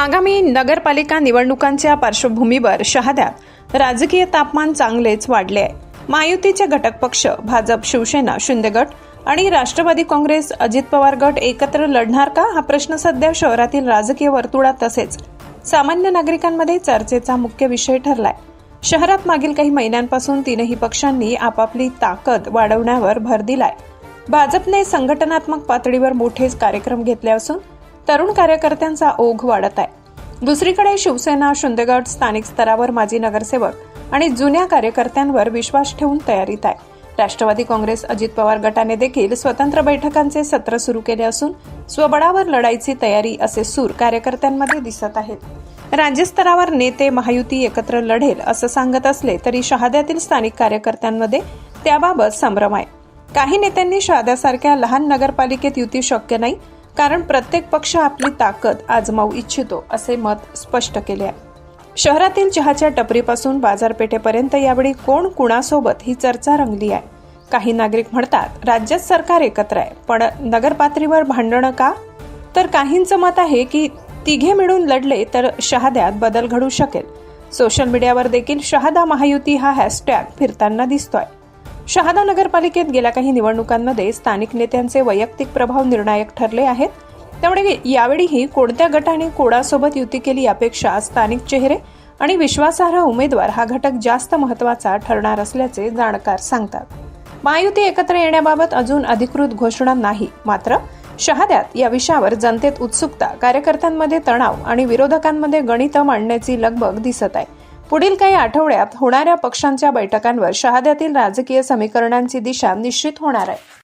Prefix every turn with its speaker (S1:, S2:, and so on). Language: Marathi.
S1: आगामी नगरपालिका निवडणुकांच्या पार्श्वभूमीवर शहाद्यात. राजकीय तापमान चांगलेच वाढले आहे. महायुतीचे घटक पक्ष भाजप शिवसेना शिंदे गट आणि राष्ट्रवादी काँग्रेस अजित पवार गट एकत्र लढणार का? हा प्रश्न सध्या शहरातील राजकीय वर्तुळात तसेच सामान्य नागरिकांमध्ये चर्चेचा मुख्य विषय ठरलाय. शहरात मागील काही महिन्यांपासून तीनही पक्षांनी आपापली ताकद वाढवण्यावर भर दिलाय. भाजपने संघटनात्मक पातळीवर मोठेच कार्यक्रम घेतले असून तरुण कार्यकर्त्यांचा ओघ वाढत आहे. दुसरीकडे शिवसेना शिंदेगड स्थानिक स्तरावर माजी नगरसेवक आणि जुन्या कार्यकर्त्यांवर विश्वास ठेवून तयारीत आहे. राष्ट्रवादी काँग्रेस अजित पवार गटाने देखील स्वतंत्र बैठकांचे सत्र सुरू केले असून स्वबळावर लढाईची तयारी असे सूर कार्यकर्त्यांमध्ये दिसत आहेत. राज्यस्तरावर नेते महायुती एकत्र लढेल असं सांगत असले तरी शहाद्यातील स्थानिक कार्यकर्त्यांमध्ये त्याबाबत संभ्रम आहे. काही नेत्यांनी शहाद्यासारख्या लहान नगरपालिकेत युती शक्य नाही कारण प्रत्येक पक्ष आपली ताकद आजमावू इच्छितो असे मत स्पष्ट केले आहे. शहरातील चहाच्या टपरीपासून बाजारपेठेपर्यंत यावेळी कोण कुणासोबत ही चर्चा रंगली आहे? काही नागरिक म्हणतात राज्यात सरकार एकत्र आहे पण नगरपातळीवर भांडणं का? तर काहींचं मत आहे की तिघे मिळून लढले तर शहाद्यात बदल घडू शकेल. सोशल मीडियावर देखील शहादा महायुती हा हॅशटॅग फिरताना दिसतोय. शहादा नगरपालिकेत गेल्या काही निवडणुकांमध्ये स्थानिक नेत्यांचे वैयक्तिक प्रभाव निर्णायक ठरले आहेत. त्यामुळे यावेळीही कोणत्या गटाने कोणासोबत युती केली यापेक्षा स्थानिक चेहरे आणि विश्वासार्ह उमेदवार हा घटक जास्त महत्त्वाचा ठरणार असल्याचे जाणकार सांगतात. महायुती एकत्र येण्याबाबत अजून अधिकृत घोषणा नाही. मात्र शहाद्यात या विषयावर जनतेत उत्सुकता कार्यकर्त्यांमध्ये तणाव आणि विरोधकांमध्ये गणित मांडण्याची लगबग दिसत आहे. पुढील काही आठवड्यात होणाऱ्या पक्षांच्या बैठकांवर शहाद्यातील राजकीय समीकरणांची दिशा निश्चित होणार आहे.